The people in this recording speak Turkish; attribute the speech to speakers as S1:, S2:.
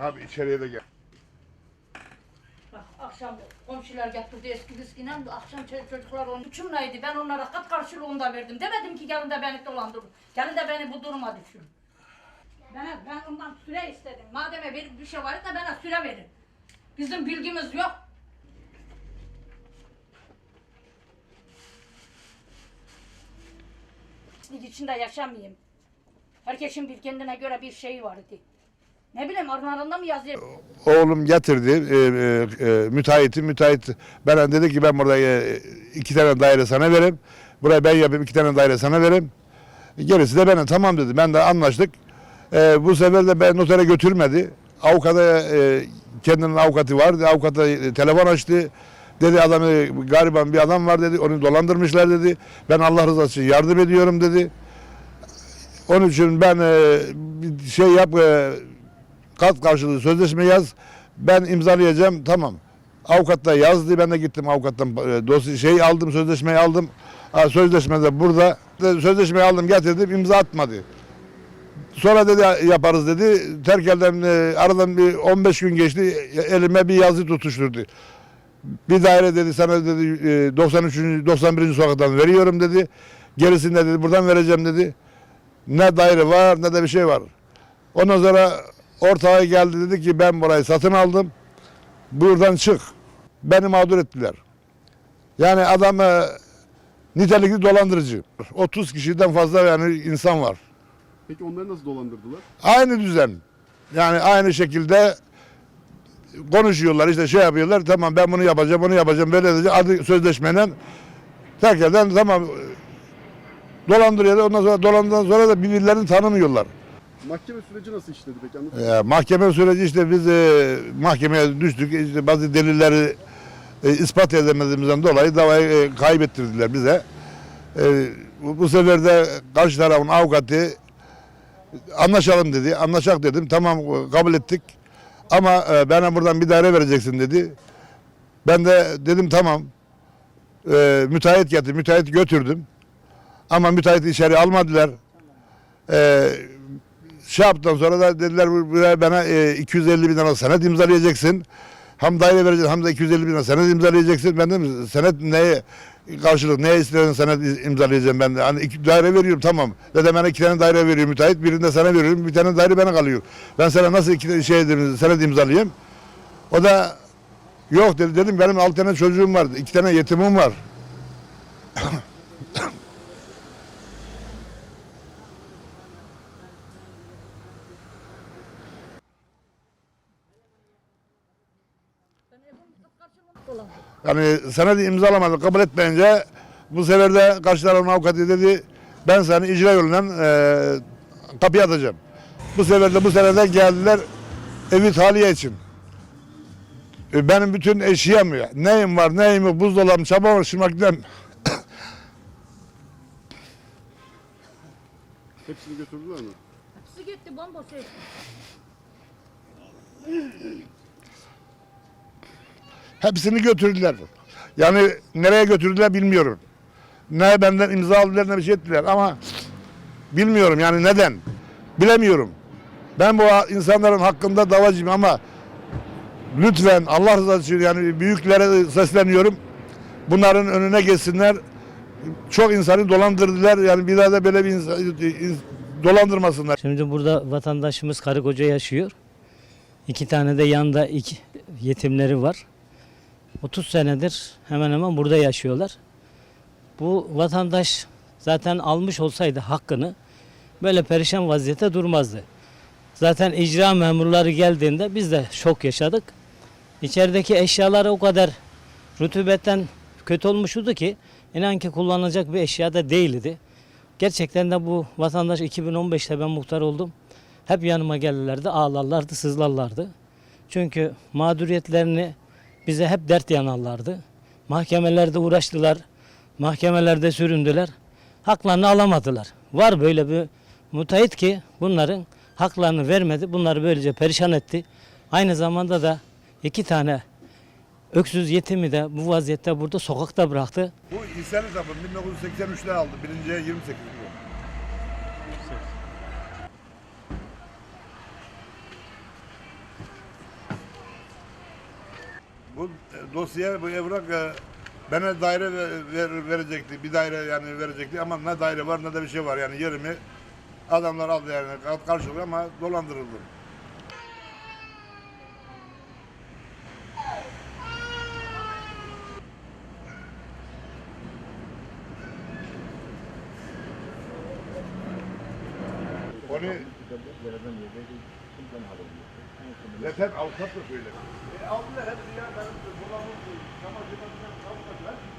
S1: Abi içeriye de gel.
S2: Bak akşam komşular getirdi eski diskinen akşam çocuk- çocuklar onun uçumlaydı. Ben onlara kat karşılığında verdim. Demedim ki gelin de beni dolandırın. Gelin de beni bu duruma düşürün. Ben, ben ondan süre istedim. Madem bir, bir şey var da bana süre verin. Bizim bilgimiz yok. İçinde yaşamayayım. Herkesin bir kendine göre bir şeyi vardı. Ne bileyim aralarında mı yazıyor?
S1: Oğlum getirdi e, e, e, müteahhiti. Müteahhit bana dedi ki ben burada e, iki tane daire sana vereyim. Burayı ben yapayım iki tane daire sana vereyim. Gerisi de benim. Tamam dedi. Ben de anlaştık. E, bu sefer de ben notere götürmedi. Avukata e, kendinin avukatı var. Avukata e, telefon açtı. Dedi adamı gariban bir adam var dedi. Onu dolandırmışlar dedi. Ben Allah rızası için yardım ediyorum dedi. Onun için ben e, şey yap e, kat karşılığı sözleşme yaz. Ben imzalayacağım. Tamam. Avukat da yazdı. Ben de gittim avukattan e, dosya şey aldım, sözleşmeyi aldım. Ha, sözleşme de burada. Sözleşmeyi aldım, getirdim. imza atmadı. Sonra dedi yaparız dedi. Terk elden e, aradan bir 15 gün geçti. Elime bir yazı tutuşturdu. Bir daire dedi sana dedi e, 93. 91. sokaktan veriyorum dedi. Gerisini de dedi buradan vereceğim dedi. Ne daire var ne de bir şey var. Ondan sonra ortağa geldi dedi ki ben burayı satın aldım. Buradan çık. Beni mağdur ettiler. Yani adam e, nitelikli dolandırıcı. 30 kişiden fazla yani insan var.
S3: Peki onları nasıl dolandırdılar?
S1: Aynı düzen. Yani aynı şekilde konuşuyorlar işte şey yapıyorlar tamam ben bunu yapacağım bunu yapacağım böyle edeceğim adı sözleşmeyle tekrardan tamam dolandırıyorlar ondan sonra dolandıktan sonra da birbirlerini tanımıyorlar.
S3: Mahkeme süreci nasıl işledi peki? Anlatın.
S1: Ee, mahkeme süreci işte biz e, mahkemeye düştük işte bazı delilleri e, ispat edemediğimizden dolayı davayı e, kaybettirdiler bize. E, bu, bu sefer de karşı tarafın avukatı anlaşalım dedi. Anlaşak dedim. Tamam e, kabul ettik. Ama e, bana buradan bir daire vereceksin dedi. Ben de dedim tamam. E, müteahhit getirdim. Müteahhit götürdüm. Ama müteahhit içeri almadılar. E, şey yaptıktan sonra da dediler "Bu- buraya bana e, 250 bin lira senet imzalayacaksın. Hem daire vereceksin hem de 250 bin lira senet imzalayacaksın. Ben dedim senet neye karşılık neye istersen senet imzalayacağım ben de. Hani iki daire veriyorum tamam. Dedim bana iki tane daire veriyor müteahhit. Birini de sana veriyorum. Bir tane daire bana kalıyor. Ben sana nasıl iki şey edeyim, senet imzalayayım? O da yok dedi. Dedim benim altı tane çocuğum var. iki tane yetimim var. Yani senedi imzalamadı kabul etmeyince bu sefer de karşı tarafın avukatı dedi ben seni icra yolundan e, kapıya atacağım. Bu sefer de bu sefer de geldiler evi tahliye için. E, benim bütün eşyam ya. Neyim var neyim yok buzdolabım çaba var şimdiden
S3: Hepsini götürdüler mi?
S2: Hepsi gitti bomboş ev.
S1: Hepsini götürdüler. Yani nereye götürdüler bilmiyorum. Ne benden imza aldılar ne bir şey ettiler ama bilmiyorum yani neden. Bilemiyorum. Ben bu insanların hakkında davacıyım ama lütfen Allah rızası için yani büyüklere sesleniyorum. Bunların önüne geçsinler. Çok insanı dolandırdılar. Yani bir daha da böyle bir insan, in- dolandırmasınlar.
S4: Şimdi burada vatandaşımız karı koca yaşıyor. İki tane de yanında iki yetimleri var. 30 senedir hemen hemen burada yaşıyorlar. Bu vatandaş zaten almış olsaydı hakkını böyle perişan vaziyette durmazdı. Zaten icra memurları geldiğinde biz de şok yaşadık. İçerideki eşyaları o kadar rutubetten kötü olmuştu ki inan ki kullanılacak bir eşya da değildi. Gerçekten de bu vatandaş 2015'te ben muhtar oldum. Hep yanıma gelirlerdi, ağlarlardı, sızlarlardı. Çünkü mağduriyetlerini bize hep dert yanarlardı. Mahkemelerde uğraştılar, mahkemelerde süründüler. Haklarını alamadılar. Var böyle bir müteahhit ki bunların haklarını vermedi. Bunları böylece perişan etti. Aynı zamanda da iki tane öksüz yetimi de bu vaziyette burada sokakta bıraktı.
S1: Bu İhsan hesabı 1983'te aldı. Birinciye 28 milyon. Bu dosyaya bu evrak e, bana daire ver- ver- verecekti. Bir daire yani verecekti ama ne daire var ne de bir şey var. Yani yerimi adamlar aldı yani karşılıyor ama dolandırıldım. Onu sen avukat mı söyle? E aldılar hepsi ya benim kullanım çamaşır makinesi